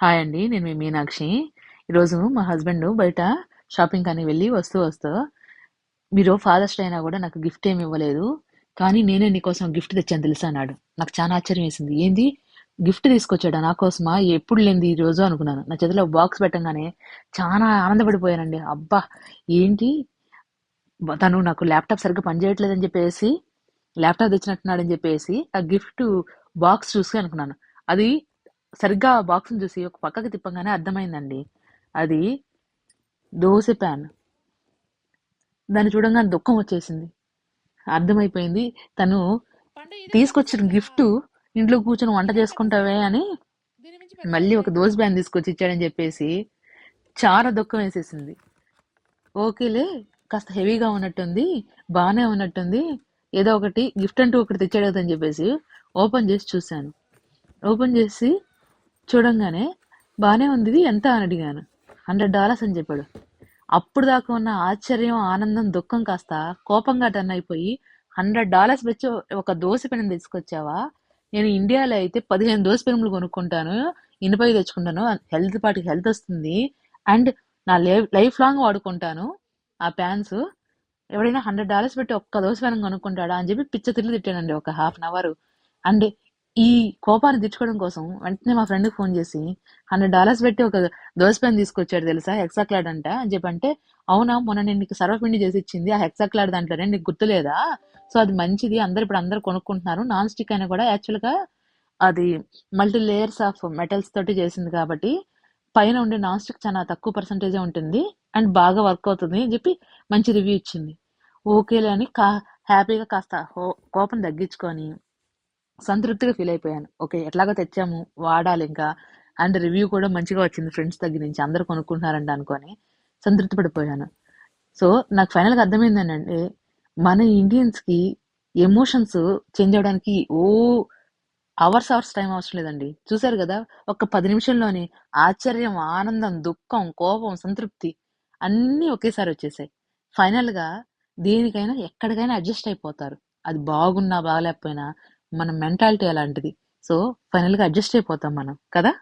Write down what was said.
Hi అండి నేను మీ మీనాక్షి. ఈరోజు మా హస్బెండ్ బయట షాపింగ్ అని వెళ్ళి వస్తూ వస్తూ మీరు ఫాదర్స్ డే అయినా కూడా నాకు గిఫ్ట్ ఏమి ఇవ్వలేదు. కానీ నేనే నీకోసం గిఫ్ట్ తెచ్చాను తెలుసా అన్నాడు. నాకు చాలా ఆశ్చర్యం వేసింది. ఏంది? గిఫ్ట్ తీసుకొచ్చాడా నా కోసమా? ఎప్పుడు లేనిది ఈ రోజు అనుకున్నాను. నా చేతిలో బాక్స్ పెట్టంగానే చాలా ఆనందపడిపోయానండి. అబ్బా! ఏంటి? తను నాకు ల్యాప్టాప్ సరిగ్గా పనిచేయట్లేదని చెప్పేసి ల్యాప్టాప్ తెచ్చినట్టున్నాడని చెప్పేసి ఆ గిఫ్ట్ బాక్స్ చూసి అనుకున్నాను. అది సరిగ్గా ఆ బాక్స్ చూసి ఒక పక్కకి తిప్పగానే అర్థమైందండి. అది దోశ ప్యాన్. దాన్ని చూడంగానే దుఃఖం వచ్చేసింది. అర్థమైపోయింది. తను తీసుకొచ్చిన గిఫ్ట్ ఇంట్లో కూర్చొని వంట చేసుకుంటావే అని మళ్ళీ ఒక దోశ ప్యాన్ తీసుకొచ్చి ఇచ్చాడని చెప్పేసి చాలా దుఃఖం వేసేసింది. ఓకేలే కాస్త హెవీగా ఉన్నట్టుంది బాగానే ఉన్నట్టుంది ఏదో ఒకటి గిఫ్ట్ అంటూ ఒకటి తెచ్చాడు కదా అని చెప్పేసి ఓపెన్ చేసి చూశాను. ఓపెన్ చేసి చూడంగానే బాగానే ఉంది ఇది. ఎంత అని అడిగాను. హండ్రెడ్ డాలర్స్ అని చెప్పాడు. అప్పుడు దాకా ఉన్న ఆశ్చర్యం ఆనందం దుఃఖం కాస్త కోపంగా టర్న్ అయిపోయి హండ్రెడ్ డాలర్స్ పెట్టి ఒక దోశ పెనం తీసుకొచ్చావా? నేను ఇండియాలో అయితే పదిహేను దోశ పెనుములు కొనుక్కుంటాను ఇనుపై తెచ్చుకుంటాను హెల్త్ పాటికి హెల్త్ వస్తుంది అండ్ నా లైఫ్ లైఫ్ లాంగ్ వాడుకుంటాను ఆ ప్యాన్స్. ఎవడైనా హండ్రెడ్ డాలర్స్ పెట్టి ఒక్క దోశ పెనం కొనుక్కుంటాడా అని చెప్పి పిచ్చ తిట్లు తిట్టానండి ఒక హాఫ్ అన్ అవర్. అండ్ ఈ కోపాన్ని తెచ్చుకోవడం కోసం వెంటనే మా ఫ్రెండ్కి ఫోన్ చేసి హండ్రెడ్ డాలర్స్ పెట్టి ఒక దోశ పెన్ తీసుకొచ్చాడు తెలుసా? హెక్సాక్లాడ్ అంట. అని చెప్పి అంటే అవునా మొన్న నేను నీకు సర్వపిండి చేసి ఇచ్చింది. ఆ హెక్సాక్లాడ్ దాంట్లోనే నీకు గుర్తులేదా? సో అది మంచిది. అందరు ఇప్పుడు అందరు కొనుక్కుంటున్నారు. నాన్ స్టిక్ అయినా కూడా యాక్చువల్గా అది మల్టీ లేయర్స్ ఆఫ్ మెటల్స్ తోటి చేసింది కాబట్టి పైన ఉండే నాన్ స్టిక్ చాలా తక్కువ పర్సంటేజే ఉంటుంది. అండ్ బాగా వర్క్ అవుతుంది. అని చెప్పి మంచి రివ్యూ ఇచ్చింది. ఓకేలే అని కా హ్యాపీగా కాస్త హో- కోపం తగ్గించుకొని సంతృప్తిగా ఫీల్ అయిపోయాను. ఓకే ఎట్లాగో తెచ్చాము వాడాలి ఇంకా. అండ్ రివ్యూ కూడా మంచిగా వచ్చింది ఫ్రెండ్స్ దగ్గర నుంచి. అందరు కొనుక్కుంటున్నారంట అనుకొని సంతృప్తి పడిపోయాను. సో నాకు ఫైనల్గా అర్థమైంది ఏంటంటే మన ఇండియన్స్కి ఎమోషన్స్ చేంజ్ అవడానికి ఓ అవర్స్ అవర్స్ టైం అవసరం లేదండి. చూసారు కదా ఒక పది నిమిషంలోనే ఆశ్చర్యం ఆనందం దుఃఖం కోపం సంతృప్తి అన్నీ ఒకేసారి వచ్చేసాయి. ఫైనల్గా దేనికైనా ఎక్కడికైనా అడ్జస్ట్ అయిపోతారు. అది బాగున్నా బాగలేకపోయినా మన మెంటాలిటీ అలాంటిది. సో ఫైనల్గా అడ్జస్ట్ అయిపోతాం మనం కదా?